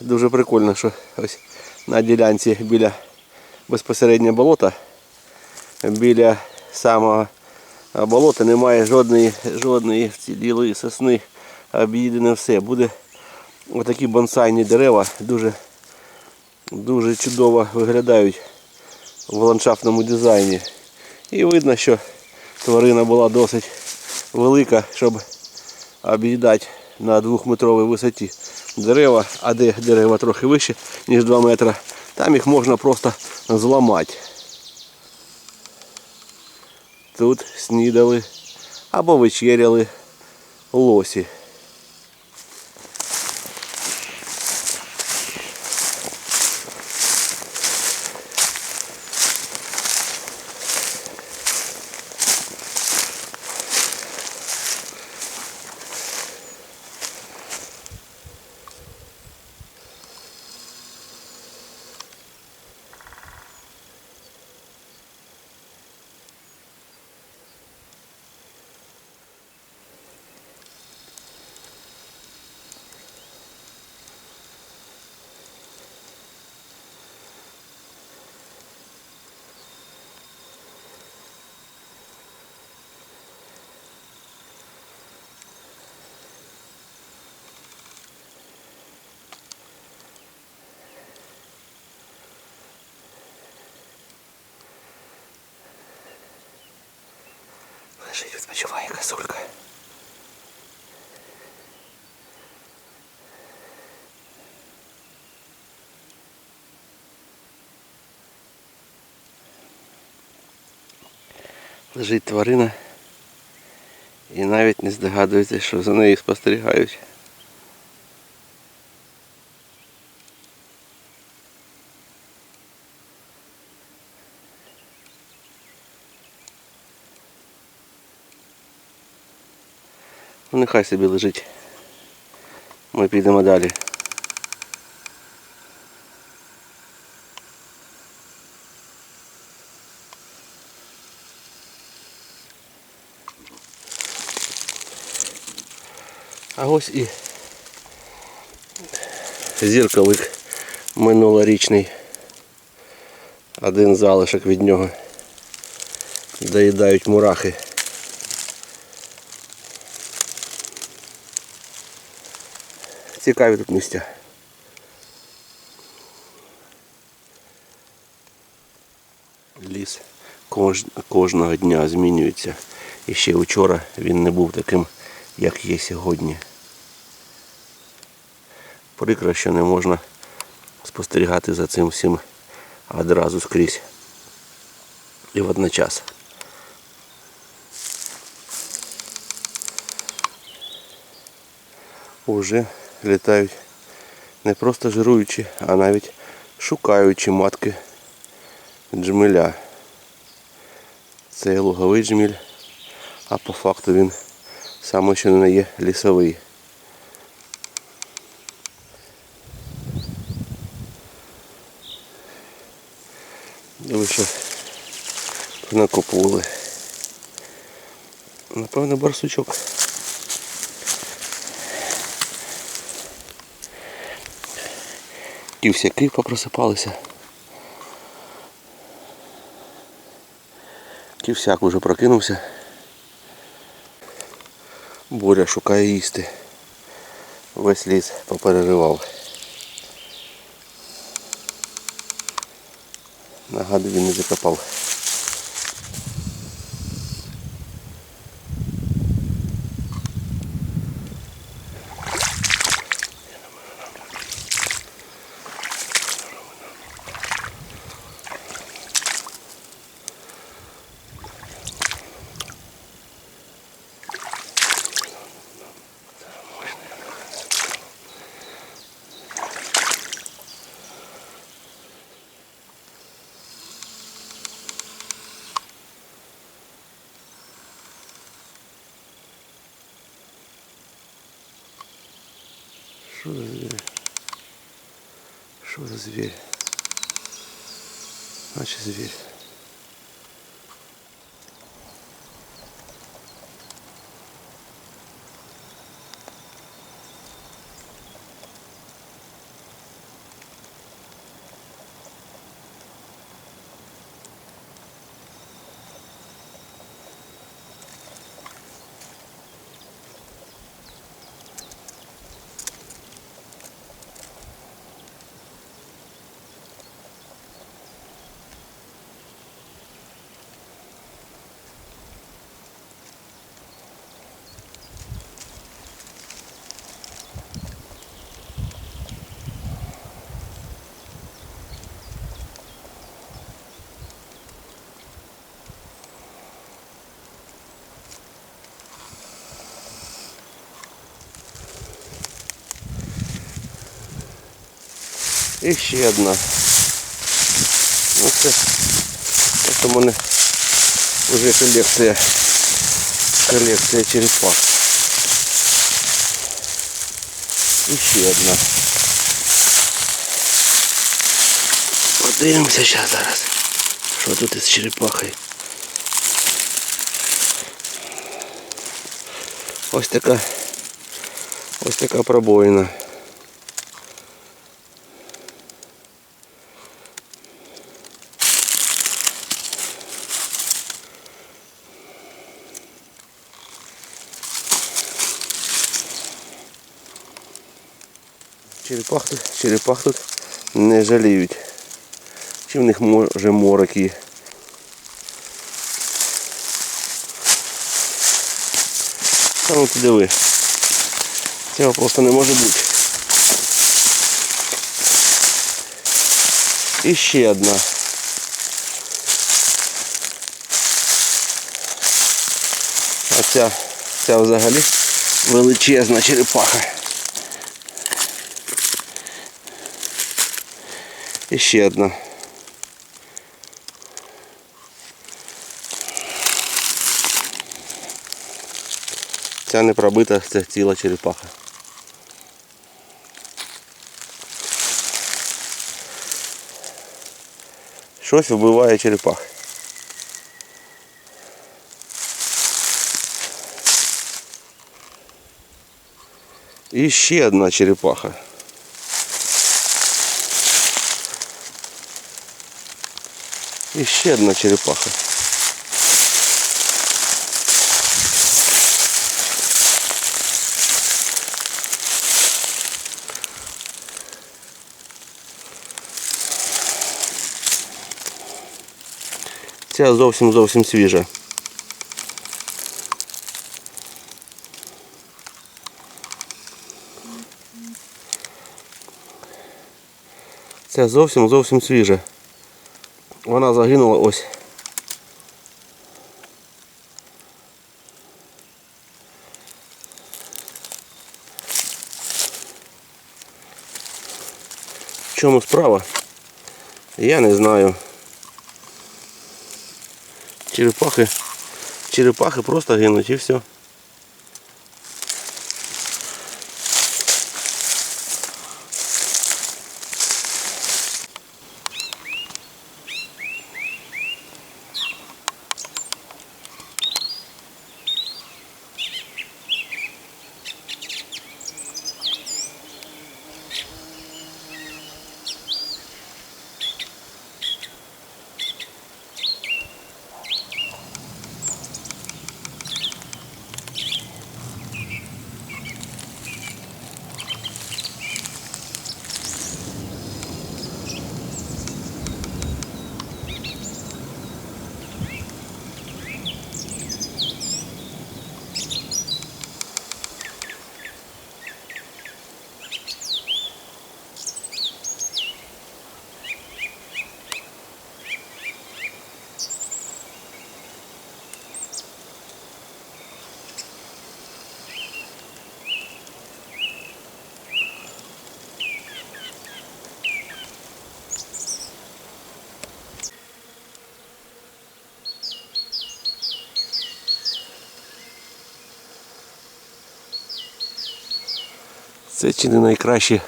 дуже прикольно, що ось на ділянці біля безпосередньо болота, біля самого болота немає жодної, жодної вцілілої сосни, об'їдене все. Буде отакі бонсайні дерева, дуже, дуже чудово виглядають в ландшафтному дизайні. І видно, що тварина була досить велика, щоб об'їдати на двохметровій висоті дерева, а де дерева трохи вище, ніж 2 метри, там їх можна просто зламати. Тут снідали або вечеряли лосі. Лежить, відпочиває косулька. Лежить тварина і навіть не здогадується, що за нею спостерігають. Нехай собі лежить. Ми підемо далі. А ось і зірковик минулорічний. Один залишок від нього. Доїдають мурахи. Цікаві тут місця. Ліс кож- кожного дня змінюється. І ще вчора він не був таким, як є сьогодні. Прикро, що не можна спостерігати за цим всім одразу скрізь. І водночас. Уже літають не просто жируючі, а навіть шукаючи матки джмеля. Це луговий джміль, а по факту він саме що не є лісовий. Що накопували. Напевно, барсучок. Ті всякі попросипалися. Ківсяк уже прокинувся. Боря шукає їсти. Весь ліс попереривав. Нагадую, він не закопав. Що за звір? Що за звір? Значит звір. І ще одна. Ну це, в мене вже колекція. Колекція черепах. І ще одна. Подивимося зараз зараз. Що тут із черепахою? Ось така. Ось така пробоїна. Черепах тут, черепах тут не жаліють. Чи в них може мороки? Та ну ти диви. Цього просто не може бути. І ще одна. А ця, ця взагалі величезна черепаха. І ще одна. Ця не пробита, це ціла черепаха. Щось вбиває черепах. І ще одна черепаха. І ще одна черепаха. Ця зовсім зовсім свіжа. Ця зовсім зовсім свіжа. Вона загинула ось. В чому справа? Я не знаю. Черепахи, черепахи просто гинуть і все. Це чи не найкращі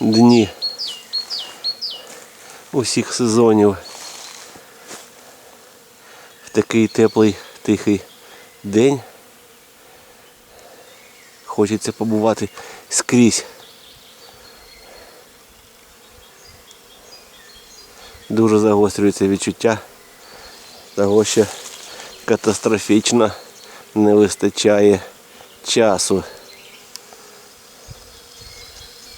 дні усіх сезонів. В такий теплий, тихий день. Хочеться побувати скрізь. Дуже загострюється відчуття того, що катастрофічно не вистачає часу.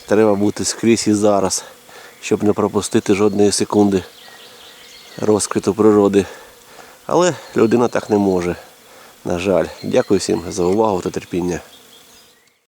Треба бути скрізь і зараз, щоб не пропустити жодної секунди розквіту природи. Але людина так не може. На жаль, дякую всім за увагу та терпіння.